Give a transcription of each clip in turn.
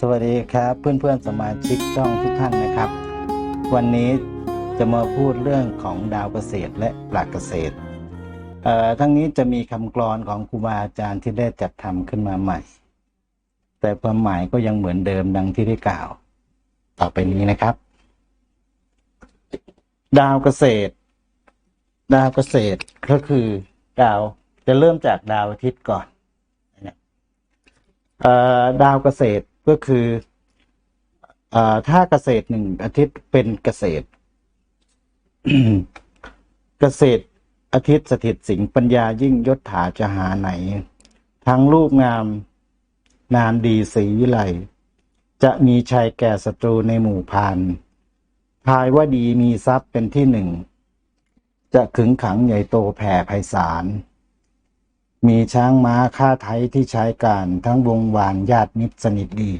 สวัสดีครับเพื่อนๆสมาชิกช่องทุกท่านนะครับ วันนี้จะมาพูดเรื่องของดาวเกษตรและปลักเกษตรเอ่อทั้งนี้จะมีคำกลอนของครูบาอาจารย์ที่ได้จัดทำขึ้นมาใหม่ แต่ความหมายก็ยังเหมือนเดิมดังที่ได้กล่าว ต่อไปนี้นะครับ ดาวเกษตร ดาวเกษตรก็คือดาวจะเริ่มจากดาวอาทิตย์ก่อนดาวเกษตร ก็คืออถ้าเกษตรหนึ่งอาทิตย์เป็นเกษตร เกษตรอาทิตย์สถิตสิงปัญญายิ่งยศถาจะหาไหน ทั้งรูปงามนามดีศรีวิไลจะมีชัยแก่ศัตรูในหมู่พานทายว่าดีมีทรัพย์เป็นที่หนึ่ง จะขึงขังใหญ่โตแผ่ไพศาล มีช้างม้าค่าไทยที่ใช้การทั้งวงวานญาติมิตรสนิทดี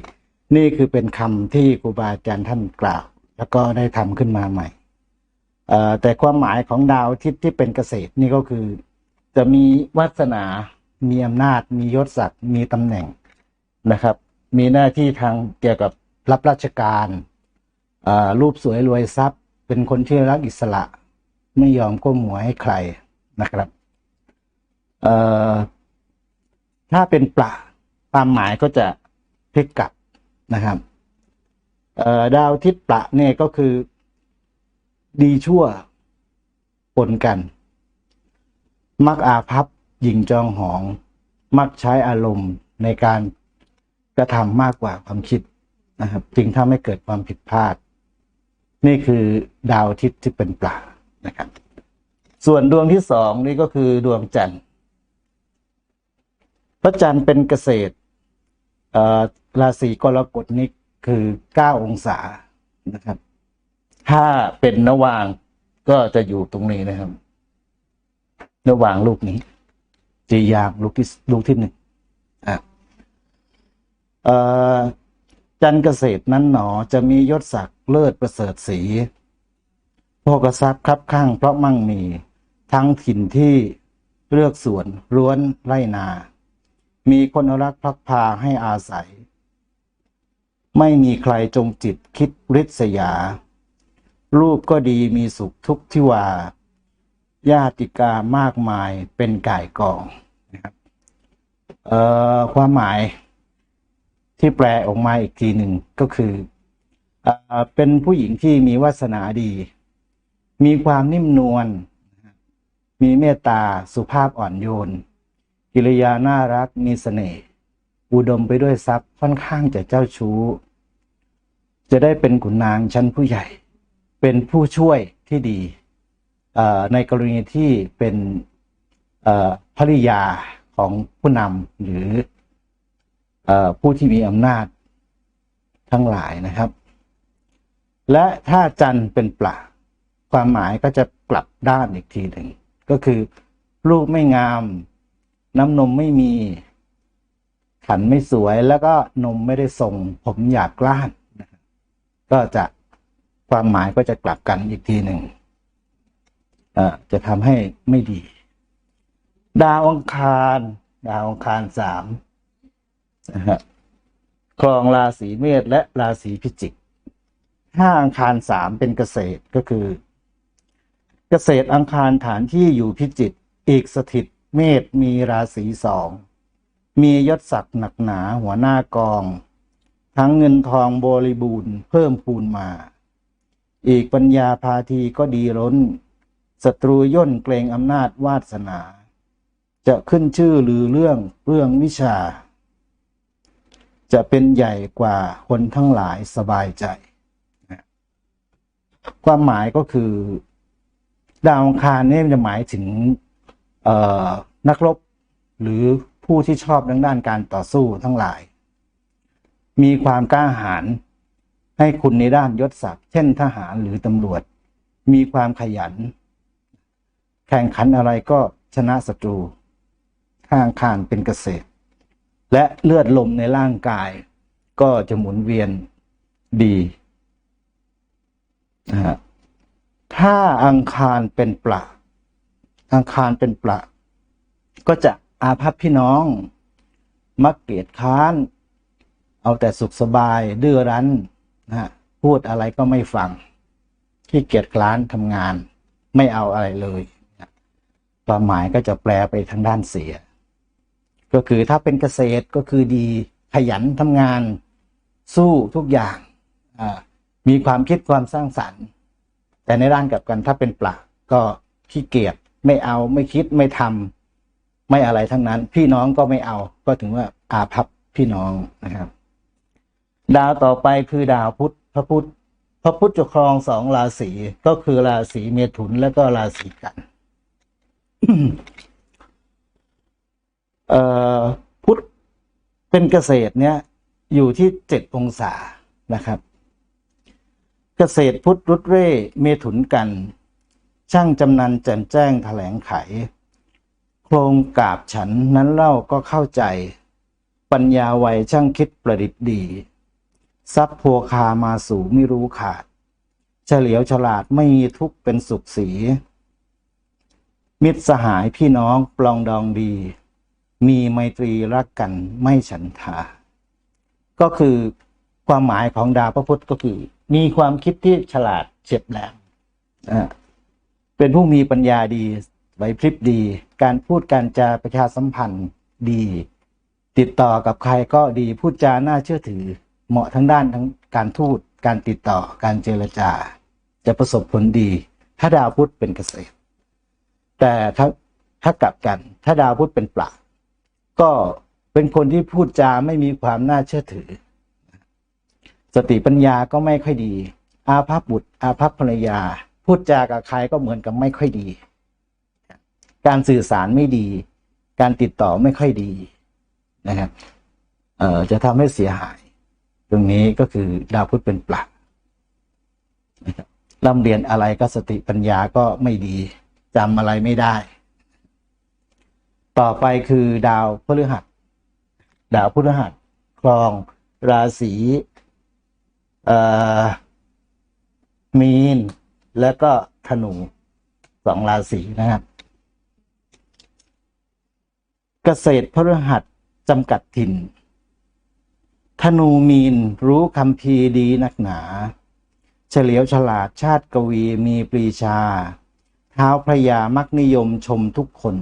นี่คือเป็นคำที่ครูบาอาจารย์ท่านกล่าว แล้วก็ได้ทำขึ้นมาใหม่แต่ความหมายของดาวทิตย์ที่เป็นเกษตรนี่ก็คือ จะมีวาสนา มีอำนาจ มียศศักดิ์ มีตำแหน่งนะครับ มีหน้าที่ทางเกี่ยวกับรับราชการรูปสวยรวยทรัพย์ เป็นคนที่รักอิสระ ไม่ยอมก้มหัวให้ใครนะครับ เอ่อถ้าเป็นปลาความหมายก็จะพลิกกลับนะครับเอ่อดาวทิตย์ปลาเนี่ยก็คือ ดีชั่วปนกัน มักอาภัพหญิงจองหอง มักใช้อารมณ์ในการกระทำมากกว่าความคิดนะครับ จึงทำให้เกิดความผิดพลาด นี่คือดาวทิตย์ที่เป็นปลานะครับ ส่วนดวงที่สองนี่ก็คือดวงจันทร์ พระจันทร์เป็นเกษตรราศีกรกฎนี่คือเก้าองศานะครับ ถ้าเป็นนวางก็จะอยู่ตรงนี้นะครับนวางลูกนี้จียางลูกที่ลูกที่หนึ่งอะจันทร์เกษตรนั้นหนอจะมียศศักดิ์เลิศประเสริฐศรีโภกทรัพย์ครับข้างเพราะมั่งมี ทั้งถิ่นที่เลือกสวนร้วนไร่นา มีคนรักพักพาให้อาศัย ไม่มีใครจงจิตคิดริษยา รูปก็ดีมีสุขทุกทิวาญาติกามากมายเป็นก่ายกองนะครับเอ่อความหมายที่แปลออกมาอีกทีหนึ่งก็คือเอ่อเป็นผู้หญิงที่มีวาสนาดี มีความนิ่มนวลมีเมตตาสุภาพอ่อนโยน กิริยาน่ารักมีเสน่ห์อุดมไปด้วยทรัพย์ค่อนข้างจะเจ้าชู้ จะได้เป็นขุนนางชั้นผู้ใหญ่ เป็นผู้ช่วยที่ดี ในกรณีที่เป็นภริยาของผู้นำหรืออผู้ที่มีอำนาจทั้งหลายนะครับ และถ้าจันเป็นปลาความหมายก็จะกลับด้านอีกทีหนึ่งก็คือรูปไม่งาม น้ำนมไม่มี ขันไม่สวยแล้วก็นมไม่ได้ทรงผมหยาบกล้านก็จะความหมายก็จะกลับกันอีกทีหนึ่งจะทำให้ไม่ดี ดาวองคาร ดาวองคารสามนะฮะครองราศีเมษและราศีพิจิกถ้าอังคารสามเป็นเกษตรก็คือ เกษตรอังคารฐานที่อยู่พิจิตรอีกสถิต เมษมีราศีสอง มียศศักดิ์หนักหนาหัวหน้ากอง ทั้งเงินทองบริบูรณ์เพิ่มพูนมา อีกปัญญาพาทีก็ดีล้นศัตรูย่นเกรงอำนาจวาสนา จะขึ้นชื่อหรือเรื่องเรื่องวิชา จะเป็นใหญ่กว่าคนทั้งหลายสบายใจ ความหมายก็คือ ดาวอังคารนี่จะหมายถึง นักรบหรือผู้ที่ชอบทางด้านการต่อสู้ทั้งหลาย มีความกล้าหาญให้คุณในด้านยศศักดิ์เช่นทหารหรือตำรวจ มีความขยัน แข่งขันอะไรก็ชนะศัตรู ข้างคานเป็นเกษตร และเลือดลมในร่างกาย ก็จะหมุนเวียนดีนะฮะถ้าอังคารเป็นปลา อังคารเป็นปลาก็จะอาภัพพี่น้อง มักเกลียดค้าน เอาแต่สุขสบายดื้อรั้นนะฮะพูดอะไรก็ไม่ฟังขี้เกียจคร้านทำงาน ไม่เอาอะไรเลยความหมายก็จะแปลไปทางด้านเสีย ก็คือถ้าเป็นเกษตรก็คือดีขยันทำงานสู้ทุกอย่าง มีความคิดความสร้างสรรค์ แต่ในด้านกลับกันถ้าเป็นปลาก็ขี้เกียจ ไม่เอาไม่คิดไม่ทำไม่อะไรทั้งนั้น พี่น้องก็ไม่เอา ก็ถึงว่าอาภัพพี่น้องนะครับ ดาวต่อไปคือดาวพุธพระพุธพระพุธจะครองสองราศีก็คือราศีเมถุนและก็ราศีกันเอ่อพุธเป็นเกษตรเนี่ย อยู่ที่เจ็ดองศานะครับ เกษตรพุธรุดเร่เมถุนกัน ช่างจำนันแจ่มแจ้งแถลงไข โครงกาบฉันนั้นเล่าก็เข้าใจ ปัญญาไวช่างคิดประดิษฐ์ดี ทรัพย์พัวคามาสู่ไม่รู้ขาด เฉลียวฉลาดไม่มีทุกข์เป็นสุขสี มิตรสหายพี่น้องปลองดองดี มีไมตรีรักกันไม่ฉันทา ก็คือความหมายของดาวพระพุธก็คือ มีความคิดที่ฉลาดเฉียบแหลมอ่า เป็นผู้มีปัญญาดีไหวพริบดี การพูดการจาประชาสัมพันธ์ดี ติดต่อกับใครก็ดีพูดจาน่าเชื่อถือ เหมาะทั้งด้านทั้งการทูตการติดต่อการเจรจา จะประสบผลดี ถ้าดาวพุธเป็นเกษตร แต่ถ้าถ้ากลับกัน ถ้าดาวพุธเป็นปลาก็เป็นคนที่พูดจาไม่มีความน่าเชื่อถือ สติปัญญาก็ไม่ค่อยดี อาภัพบุตรอาภัพภรรยา พูดจากับใครก็เหมือนกับไม่ค่อยดี การสื่อสารไม่ดี การติดต่อไม่ค่อยดีนะครับเอ่อจะทำให้เสียหาย ตรงนี้ก็คือดาวพุธเป็นปลักนะครับร่ำเรียนอะไรก็สติปัญญาก็ไม่ดีจำอะไรไม่ได้ ต่อไปคือดาวพฤหัส ดาวพฤหัสครอง ราศีเอ่อมีน แล้วก็ธนูสองราศีนะครับเกษตรพฤหัสจำกัดถิ่น ธนูมีนรู้คำพีดีนักหนา เฉลียวฉลาดชาติกวีมีปรีชา เท้าพระยามักนิยมชมทุกคน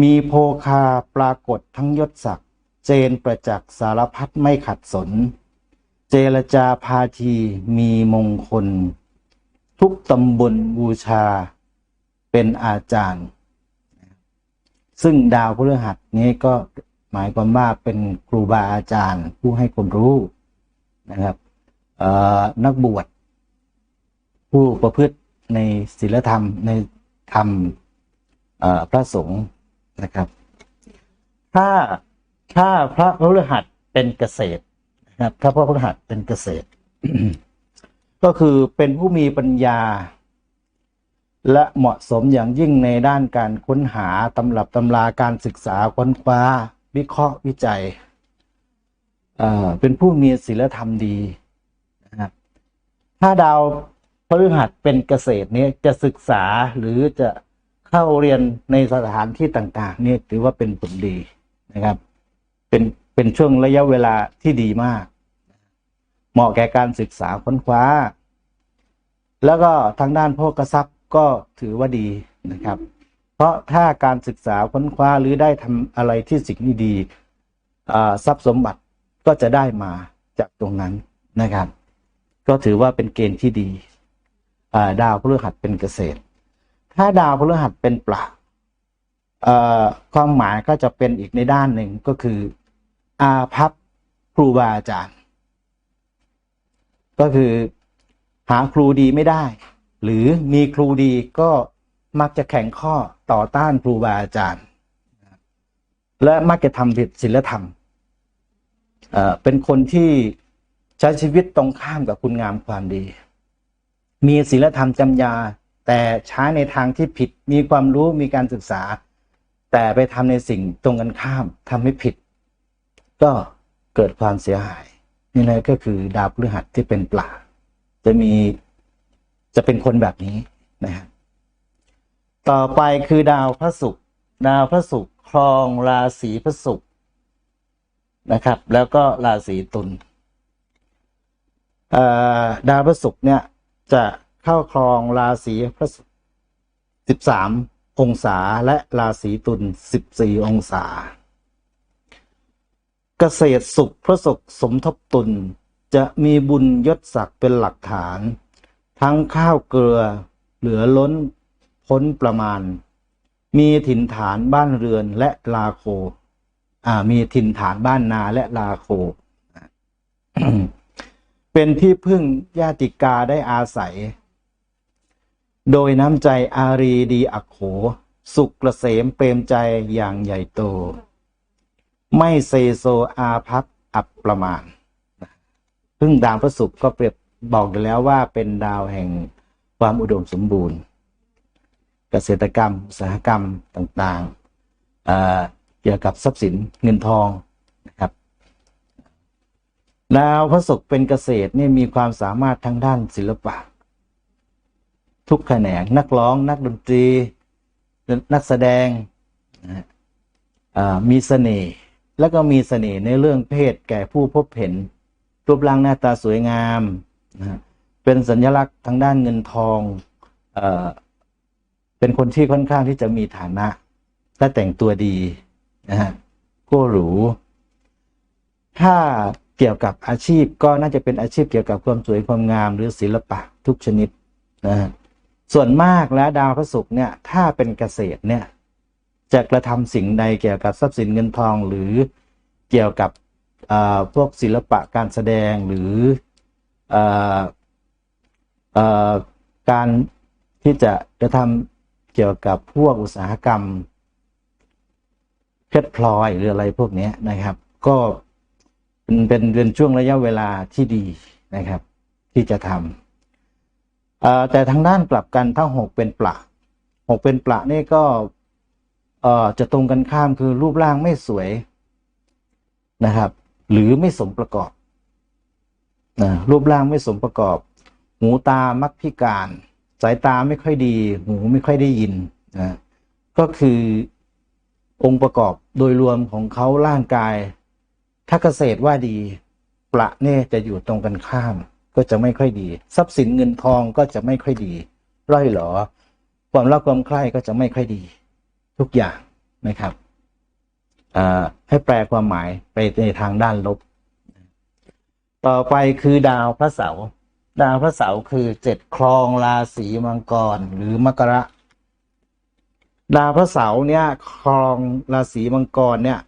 มีโพคาปรากฏทั้งยศศักดิ์เจนประจักษ์สารพัดไม่ขัดสน เจรจาพาทีมีมงคล ทุกตำบลบูชาเป็นอาจารย์ ซึ่งดาวพฤหัสนี้ก็หมายความว่าเป็นครูบาอาจารย์ ผู้ให้ความรู้นะครับนักบวชผู้ประพฤติในศีลธรรมในธรรมพระสงฆ์นะครับ ถ้าถ้าพระพฤหัสเป็นเกษตร นะถ้าพระพฤหัสเป็นเกษตร ก็คือเป็นผู้มีปัญญา และเหมาะสมอย่างยิ่งในด้านการค้นหาตำรับตำราการศึกษาค้นคว้า วิเคราะห์วิจัยเอ่อเป็นผู้มีศีลธรรมดีนะครับถ้าดาวพฤหัสเป็นเกษตรเนี่ยจะศึกษาหรือจะเข้าเรียนในสถานที่ต่างๆเนี่ยถือว่าเป็นผลดีนะครับ เป็นเป็นช่วงระยะเวลาที่ดีมาก เหมาะแก่การศึกษาค้นคว้า แล้วก็ทางด้านโภคทรัพย์ก็ถือว่าดีนะครับ เพราะถ้าการศึกษาค้นคว้าหรือได้ทำอะไรที่สิ่งที่ดีทรัพย์สมบัติก็จะได้มาจากตรงนั้นนะครับ ก็ถือว่าเป็นเกณฑ์ที่ดีาดาวพฤหัสเป็นเกษตร ถ้าดาวพฤหัสเป็นปลาความหมายก็จะเป็นอีกในด้านหนึ่งก็คืออาภัพครูบาอาจารย์ ก็คือหาครูดีไม่ได้ หรือมีครูดีก็มักจะแข่งข้อต่อต้านครูบาอาจารย์ และมักจะทำผิดศีลธรรมเป็นคนที่ใช้ชีวิตตรงข้ามกับคุณงามความดี มีศีลธรรมจำยา แต่ใช้ในทางที่ผิดมีความรู้มีการศึกษา แต่ไปทำในสิ่งตรงกันข้ามทำให้ผิด ก็เกิดความเสียหาย นี่เลยก็คือดาวพฤหัสที่เป็นปลาจะมีจะเป็นคนแบบนี้นะฮะต่อไปคือดาวพระศุกร์ดาวพระศุกร์ครองราศีพระศุกร์นะครับ แล้วก็ราศีตุลดาวพฤหัสเนี่ยจะเข้าครองราศีพระสิบสามองศาและราศีตุลสิบสี่องศา เกษตรสุขพระศุกสมทบตุลจะมีบุญยศศักดิ์เป็นหลักฐาน ทั้งข้าวเกลือเหลือล้นพ้นประมาณ มีถิ่นฐานบ้านเรือนและลาโคอ่ามีถิ่นฐานบ้านนาและลาโค เป็นที่พึ่งญาติกาได้อาศัย โดยน้ำใจอารีดีอักโข สุขเกษมเปรมใจอย่างใหญ่โต ไม่เซโซอาพับอับประมาณพึ่งดาวพระศุกร์ก็เปรียบบอกอยู่แล้วว่าเป็นดาวแห่งความอุดมสมบูรณ์ เกษตรกรรมอุตสาหกรรมต่างๆเเกี่ยวกับทรัพย์สินเงินทองนะครับดาวพระศุกร์เป็นเกษตรนี่มีความสามารถทางด้านศิลปะ ทุกแขนงนักร้องนักดนตรี นักแสดงมีเสน่ห์ แล้วก็มีเสน่ห์ในเรื่องเพศแก่ผู้พบเห็น รูปร่างหน้าตาสวยงามนะฮะเป็นสัญลักษณ์ทางด้านเงินทองเอ่อเป็นคนที่ค่อนข้างที่จะมีฐานะ และแต่งตัวดีนะฮะก็หรูถ้าเกี่ยวกับอาชีพก็น่าจะเป็นอาชีพเกี่ยวกับความสวยความงามหรือศิลปะทุกชนิดนะฮะส่วนมากแล้วดาวพระศุกร์เนี่ย ถ้าเป็นเกษตรเนี่ย จะกระทำสิ่งใดเกี่ยวกับทรัพย์สินเงินทองหรือเกี่ยวกับพวกศิลปะการแสดงหรือการที่จะกระทำเกี่ยวกับพวกอุตสาหกรรมเพชรพลอยหรืออะไรพวกนี้นะครับ ก็เป็นเป็นเป็นช่วงระยะเวลาที่ดีนะครับ ที่จะทำแต่ทางด้านกลับกันถ้าหกเป็นปละหกเป็นปละนี่ก็ เอ่อจะตรงกันข้ามคือรูปร่างไม่สวยนะครับ หรือไม่สมประกอบนะรูปร่างไม่สมประกอบ หูตามักพิการ สายตาไม่ค่อยดี หูไม่ค่อยได้ยินนะก็คือองค์ประกอบโดยรวมของเขาร่างกาย ถ้าเกษตรว่าดี ประเนี่ยจะอยู่ตรงกันข้าม ก็จะไม่ค่อยดี ทรัพย์สินเงินทองก็จะไม่ค่อยดี ร่อยหรอ ความรักความใคร่ก็จะไม่ค่อยดี ทุกอย่างนะครับให้แปลความหมายไปในทางด้านลบ ต่อไปคือดาวพระเสาร์ดาวพระเสาร์คือเจ็ดครองราศีมังกรหรือมกระ ดาวพระเสาร์เนี่ยครองราศีมังกรเนี่ย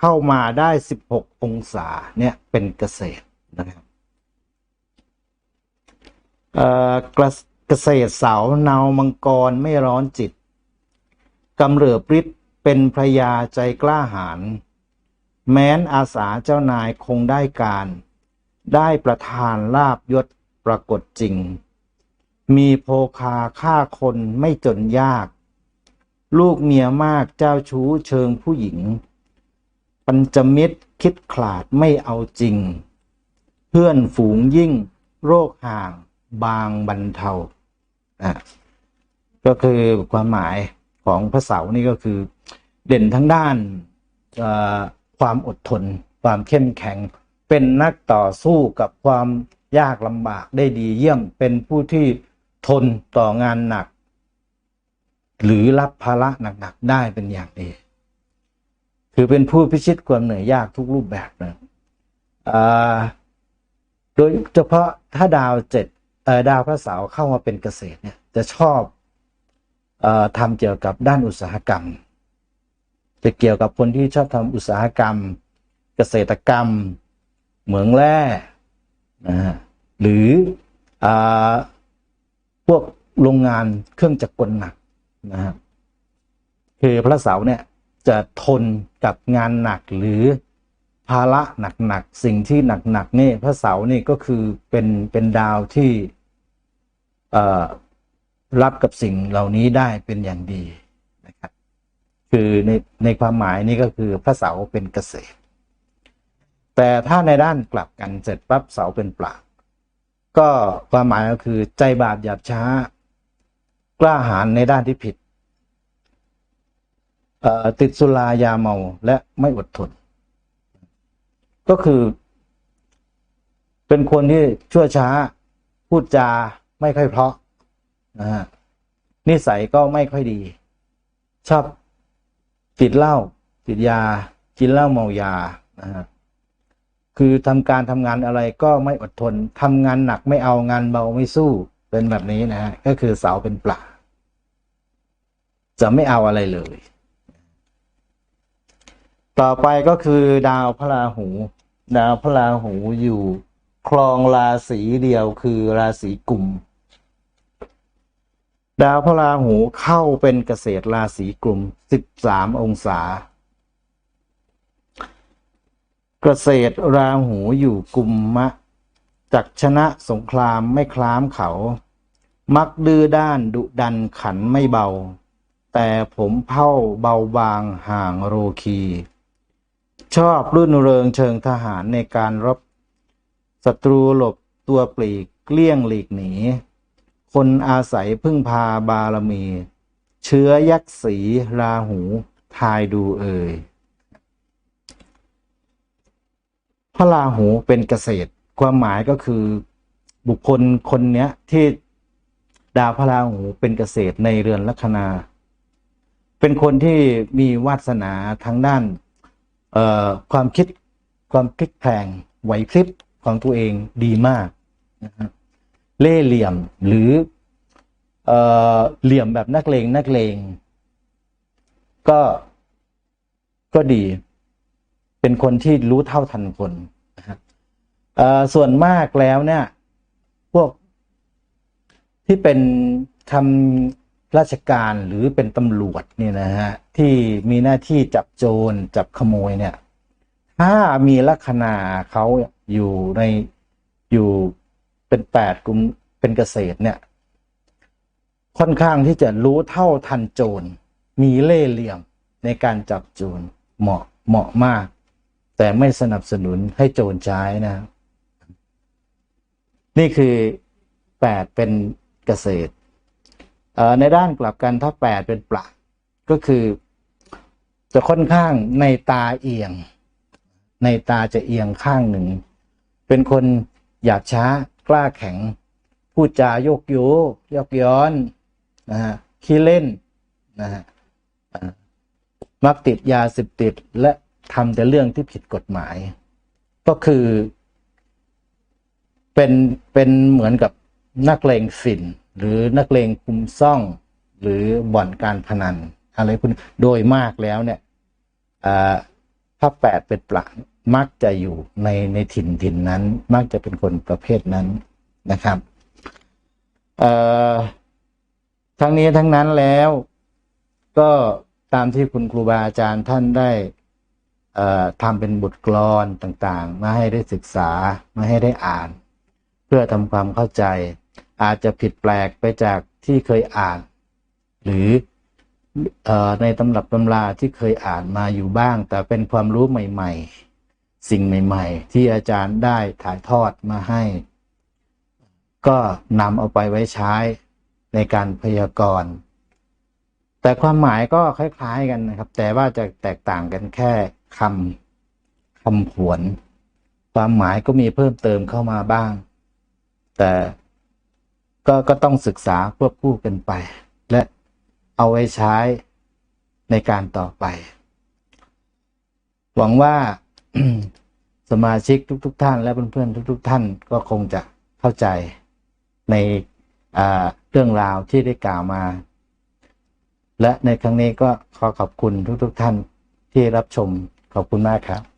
เข้ามาได้สิบหกองศาเนี่ยเป็นเกษตรนะครับเกระเกษตรเสาเนามังกรไม่ร้อนจิต กำเริบฤทธิ์เป็นพระยาใจกล้าหาญแม้นอาสาเจ้านายคงได้การ ได้ประทานลาบยศปรากฏจริง มีโภคาฆ่าคนไม่จนยาก ลูกเมียมากเจ้าชู้เชิงผู้หญิง ปัญจมิตรคิดขลาดไม่เอาจริง เพื่อนฝูงยิ่งโรคห่างบางบรรเทาอะก็คือความหมาย ของพระเสาร์นี่ก็คือเด่นทั้งด้านความอดทน ความเข้มแข็ง เป็นนักต่อสู้กับความยากลำบากได้ดีเยี่ยมเป็นผู้ที่ทนต่องานหนัก หรือรับภาระหนักๆได้เป็นอย่างดี คือเป็นผู้พิชิตความเหนื่อยยากทุกรูปแบบนะโดยเฉพาะถ้าดาวเจ็ดดาวพระเสาร์เข้ามาเป็นเกษตรเนี่ยจะชอบ ทำเกี่ยวกับด้านอุตสาหกรรม จะเกี่ยวกับคนที่ชอบทำอุตสาหกรรม เกษตรกรรม เหมืองแร่นะฮะหรืออพวกโรงงานเครื่องจักรกลหนักนะฮะคือพระเสาร์เนี่ยจะทนกับงานหนักหรือภาระหนักๆสิ่งที่หนักๆนี่พระเสาร์นี่ก็คือเป็นเป็นดาวที่ รับกับสิ่งเหล่านี้ได้เป็นอย่างดีนะครับ คือในในความหมายนี่ก็คือพระเสาเป็นเกษตร แต่ถ้าในด้านกลับกันเสร็จปั๊บเสาเป็นปลาก็ความหมายก็คือใจบาปหยาบช้า กล้าหาญในด้านที่ผิดติดสุรายาเมาและไม่อดทน ก็คือ เป็นคนที่ชั่วช้า พูดจาไม่ค่อยเพราะ นะฮะนิสัยก็ไม่ค่อยดี ชอบติดเหล้าติดยา กินเหล้าเมายานะฮะคือทำการทำงานอะไรก็ไม่อดทนทำงานหนักไม่เอางานเบาไม่สู้เป็นแบบนี้นะฮะก็คือเสาเป็นปลาจะไม่เอาอะไรเลย ต่อไปก็คือดาวพระราหู ดาวพระราหูอยู่ครองราศีเดียวคือราศีกุม ดาวพระราหูเข้าเป็นเกษตรราศีกลุ่มสิบสามองศา เกษตรราหูอยู่กลุ่มมะ จักชนะสงครามไม่คล้ามเขา มักดื้อด้านดุดันขันไม่เบา แต่ผมเผ่าเบาบางห่างโรคี ชอบรื่นเริงเชิงทหารในการรบศัตรูหลบตัวปลีกเกลี้ยงหลีกหนี คนอาศัยพึ่งพาบารมี เชื้อยักษ์สีราหูทายดูเอ่ยพระราหูเป็นเกษตร ความหมายก็คือบุคคลคนเนี้ยที่ดาวพระราหูเป็นเกษตรในเรือนลัคนา เป็นคนที่มีวาสนาทางด้านเอ่อความคิดความพลิกแพลงไหวพริบของตัวเองดีมากนะฮะ เล่เหลี่ยมหรือเออเหลี่ยมแบบนักเลงนักเลง ก็ก็ดี เป็นคนที่รู้เท่าทันคนนะฮะเอ่อส่วนมากแล้วเนี่ย พวกที่เป็นทำราชการหรือเป็นตำรวจเนี่ยนะฮะที่มีหน้าที่จับโจรจับขโมยเนี่ย ถ้ามีลัคนาเขาอยู่ในอยู่ เป็นแปดกลุ่มเป็นเกษตรเนี่ย ค่อนข้างที่จะรู้เท่าทันโจร มีเล่ห์เหลี่ยมในการจับโจรเหมาะเหมาะมาก แต่ไม่สนับสนุนให้โจรใช้นะ นี่คือแปดเป็นเกษตรเอ่อในด้านกลับกันถ้าแปดเป็นปลักก็คือ จะค่อนข้างในตาเอียง ในตาจะเอียงข้างหนึ่ง เป็นคนหยาบช้า กล้าแข็ง พูดจาโยกโยยกย้อนนะฮะขี้เล่นนะฮะมักติดยาเสพติดและทำแต่เรื่องที่ผิดกฎหมาย ก็คือ เป็นเป็นเหมือนกับนักเลงฝิ่นหรือนักเลงคุมซ่อง หรือบ่อนการพนัน อะไรพวกนี้โดยมากแล้วเนี่ยอ่าถ้าแปดเป็นปลัก มักจะอยู่ในในถิ่นถิ่นนั้น มักจะเป็นคนประเภทนั้นนะครับทั้งนี้ทั้งนั้นแล้ว ก็ตามที่คุณครูบาอาจารย์ท่านได้ทำเป็นบทกลอนต่างๆ มาให้ได้ศึกษามาให้ได้อ่าน เพื่อทำความเข้าใจ อาจจะผิดแปลกไปจากที่เคยอ่าน หรืออในตำรับตำราที่เคยอ่านมาอยู่บ้าง แต่เป็นความรู้ใหม่ ๆ สิ่งใหม่ ๆ ที่อาจารย์ได้ถ่ายทอดมาให้ ก็นำเอาไปไว้ใช้ในการพยากรณ์ แต่ความหมายก็คล้าย ๆกันนะครับ แต่ว่าจะแตกต่างกันแค่คำคำผวน ความหมายก็มีเพิ่มเติมเข้ามาบ้าง แต่ก็ก็ต้องศึกษาควบคู่กันไป และเอาไว้ใช้ในการต่อไป หวังว่า สมาชิกทุกๆท่าน และเพื่อนๆทุก ๆ ท่านก็คงจะเข้าใจในเรื่องราวที่ได้กล่าวมา และในครั้งนี้ก็ขอขอบคุณทุก ๆ ท่านที่รับชมขอบคุณมากครับ